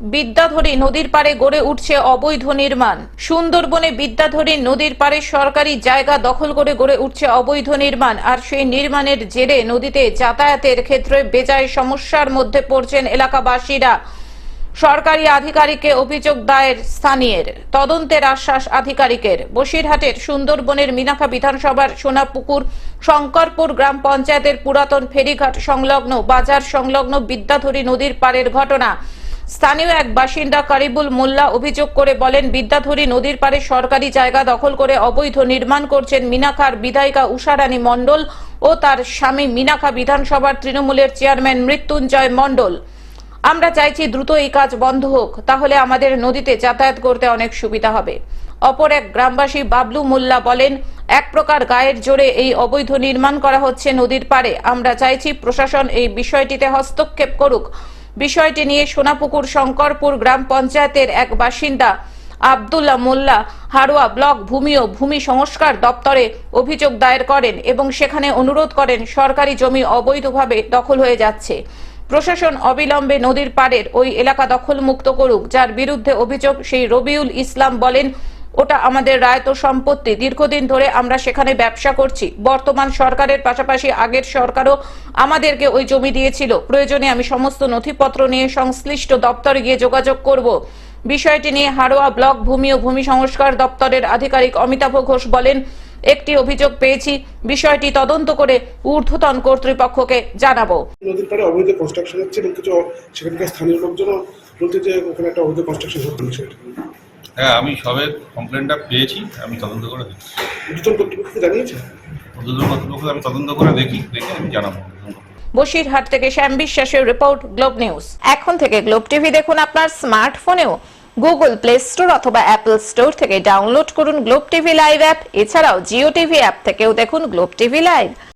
বিদ্যাধরী নদীর পারে গড়ে উঠছে অবৈধ নির্মাণ। সুন্দরবনে বিদ্যাধরী নদীর পাড়ে সরকারি জায়গা দখল করে গড়ে উঠছে অবৈধ নির্মাণ, আর সেই নির্মাণের জেরে নদীতে যাতায়াতের ক্ষেত্রে বেজায় সমস্যার মধ্যে পড়ছেন এলাকাবাসীরা। সরকারি আধিকারিককে অভিযোগ দায়ের স্থানীয়ের। তদন্তের আশ্বাস আধিকারিকের। বসিরহাটের সুন্দরবনের মিনাখা বিধানসভার সোনাপুকুর, শঙ্করপুর গ্রাম পঞ্চায়েতের পুরাতন ফেরিঘাট সংলগ্ন বাজার সংলগ্ন বিদ্যাধরী নদীর পাড়ের ঘটনা। স্থানীয় এক বাসিন্দা কারিবুল মোল্লা অভিযোগ করে বলেন, বিদ্যাধরী নদীর পাড়ে সরকারি জায়গা দখল করে অবৈধ নির্মাণ করছেন মিনাখার বিধায়িকা উষারানী মণ্ডল ও তার স্বামী মিনাখা বিধানসভার তৃণমূলের চেয়ারম্যান মৃত্যুঞ্জয় মণ্ডল। আমরা চাইছি দ্রুত এই কাজ বন্ধ হোক, তাহলে আমাদের নদীতে যাতায়াত করতে অনেক সুবিধা হবে। অপর এক গ্রামবাসী বাবলু মোল্লা বলেন, এক প্রকার গায়ের জোরে এই অবৈধ নির্মাণ করা হচ্ছে নদীর পারে আমরা চাইছি প্রশাসন এই বিষয়টিতে হস্তক্ষেপ করুক। বিষয়টি নিয়ে সোনাপুকুর শঙ্করপুর গ্রাম পঞ্চায়েতের এক বাসিন্দা আবদুল্লাহ মোল্লা হারোয়া ব্লক ভূমি ও ভূমি সংস্কার দপ্তরে অভিযোগ দায়ের করেন এবং সেখানে অনুরোধ করেন সরকারি জমি অবৈধভাবে দখল হয়ে যাচ্ছে। প্রশাসন অবিলম্বে নদীর পাড়ের ওই এলাকা দখল মুক্ত করুক, যার বিরুদ্ধে অভিযোগ সেই রবিউল ইসলাম বলেন ওটা আমাদের রায়ত সম্পত্তি। দীর্ঘদিন ধরে আমরা সেখানে ব্যবসা করছি। বর্তমান সরকারের পাশাপাশি আগের সরকারও আমাদেরকে ওই জমি দিয়েছিল। প্রয়োজনে আমি সমস্ত নথিপত্র নিয়ে সংশ্লিষ্ট দপ্তরে গিয়ে যোগাযোগ করব। বিষয়টি নিয়ে হাড়োয়া ব্লক ভূমি ও ভূমি সংস্কার দপ্তরের আধিকারিক অমিতাভ ঘোষ বলেন, একটি অভিযোগ পেয়েছি। বিষয়টি তদন্ত করে ঊর্ধ্বতন কর্তৃপক্ষকে জানাব। নদীর পাড়ে অবৈধ কনস্ট্রাকশন হচ্ছে এবং কিছু সেখানকার স্থানীয় লোকজনও বলতে যে ওখানে একটা অবৈধ কনস্ট্রাকশন হচ্ছে হ্যাঁ আমি সবে কমপ্লেনটা পেয়েছি আমি তদন্ত করে দেখছি। দুজন কর্তৃপক্ষকে জানিয়েছে? দুজন কর্তৃপক্ষ আমি তদন্ত করে দেখি দেখে আমি জানাব। বসিরহাট থেকে শ্যাম বিশ্বাসের রিপোর্ট গ্লোব নিউজ এখন থেকে গ্লোব টিভি দেখুন আপনার স্মার্টফোনেও গুগল প্লে স্টোর অথবা অ্যাপল স্টোর থেকে ডাউনলোড করুন গ্লোব টিভি লাইভ অ্যাপ এছাড়াও জিও টিভি অ্যাপ থেকেও দেখুন গ্লোব টিভি লাইভ